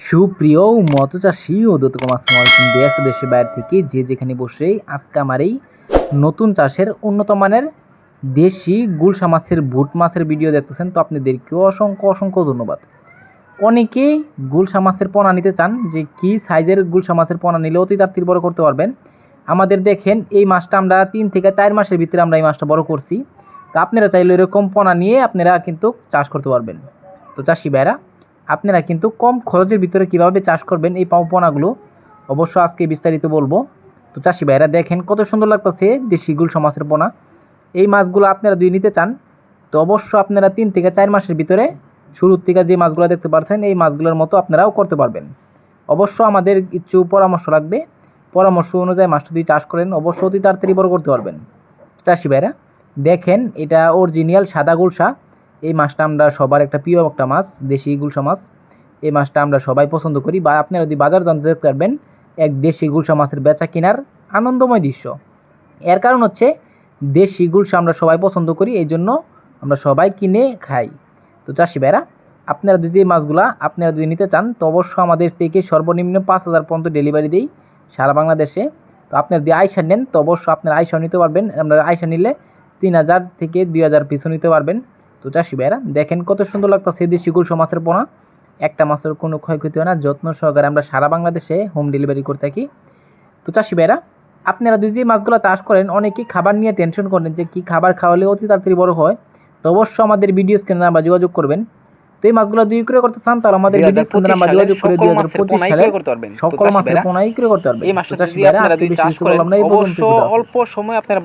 সুপ্রিয় মৎস্যচাষী ও দত্তকম আসসালামু দেশ ও দেশের বাইরে থেকে যে যেখানে বসে আজকে আমার এই নতুন চাষের উন্নত মানের দেশি গুলশা মাছের বুট মাছের ভিডিও দেখতেছেন, তো আপনাদেরকে অসংখ্য অসংখ্য ধন্যবাদ। অনেকেই গুলশা মাছের পোনা নিতে চান, যে কি সাইজের গুলশা মাছের পোনা নিলে অতি তাড়াতাড়ি বড় করতে পারবেন? আমাদের দেখেন, এই মাছটা আমরা তিন থেকে চার মাসের ভিতরে আমরা এই মাছটা বড় করছি। তো আপনারা চাইলে এরকম পোনা নিয়ে আপনারা কিন্তু চাষ করতে পারবেন। তো চাষি ভাইরা আপনারা কিন্তু কম খরচের ভিতরে কীভাবে চাষ করবেন এই পোনাগুলো? অবশ্য আজকে বিস্তারিত বলব। তো চাষি ভাইরা দেখেন কত সুন্দর লাগতেছে দেশি গুলশা মাছের পোনা। এই মাছগুলো আপনারা দুই নিতে চান, তো অবশ্য আপনারা তিন থেকে চার মাসের ভিতরে শুরুর থেকে যে মাছগুলো দেখতে পাচ্ছেন এই মাছগুলোর মতো আপনারাও করতে পারবেন। অবশ্য আমাদের কিছু পরামর্শ লাগবে। পরামর্শ অনুযায়ী মাছটা যদি চাষ করেন, অবশ্য অতি তাড়াতাড়ি বড় করতে পারবেন। চাষি ভাইরা দেখেন এটা অরিজিনাল সাদা গুলশা। এই মাছটা আমরা সবার একটা প্রিয় একটা মাছ, দেশি গুলশা মাছ। এই মাছটা আমরা সবাই পছন্দ করি বা আপনারা যদি বাজার জানতে পারবেন, এক দেশি গুলশা মাছের বেচা কেনার আনন্দময় দৃশ্য। এর কারণ হচ্ছে, দেশি গুলশা আমরা সবাই পছন্দ করি, এই জন্য আমরা সবাই কিনে খাই। তো চাষি ভাইরা, আপনারা যদি এই মাছগুলা আপনারা যদি নিতে চান, তো অবশ্য আমাদের থেকে সর্বনিম্ন পাঁচ হাজার পর্যন্ত ডেলিভারি দিই সারা বাংলাদেশে। তো আপনারা যদি আয়সা নেন, তো অবশ্য আপনারা আইসা নিতে পারবেন। আপনারা আয়সা নিলে তিন হাজার থেকে দুই হাজার পিছু নিতে পারবেন। তো চাষি ভাইরা দেখেন কত সুন্দর লাগতেছে দেশি গুলশা মাছের পোনা। একটা মাছের কোনো ক্ষয়ক্ষতি হয় না যত্ন সহকারে আমরা সারা বাংলাদেশে হোম ডেলিভারি করে থাকি। তো চাষি ভাইরা আপনারা যদি যে মাছগুলো চাষ করেন অনেকেই খাবার নিয়ে টেনশন করেন যে কী খাবার খাওয়ালে অতি তাড়াতাড়ি বড় হয়। তো অবশ্যই আমাদের ভিডিও স্ক্রিনে নাম্বার যোগাযোগ করবেন। তো এই মাছগুলো দুই করে করতে চান তাহলে আমাদের ভিডিও স্ক্রিনে নাম্বার যোগাযোগ করে দুই হাজার পঁচিশ সালে করতে পারবেন। সকল মাছের পোনাই করে করতে পারবেন। এই মাছটা চাষি যদি আপনারা যদি চাষ করেন অবশ্য অল্প সময় আপনারা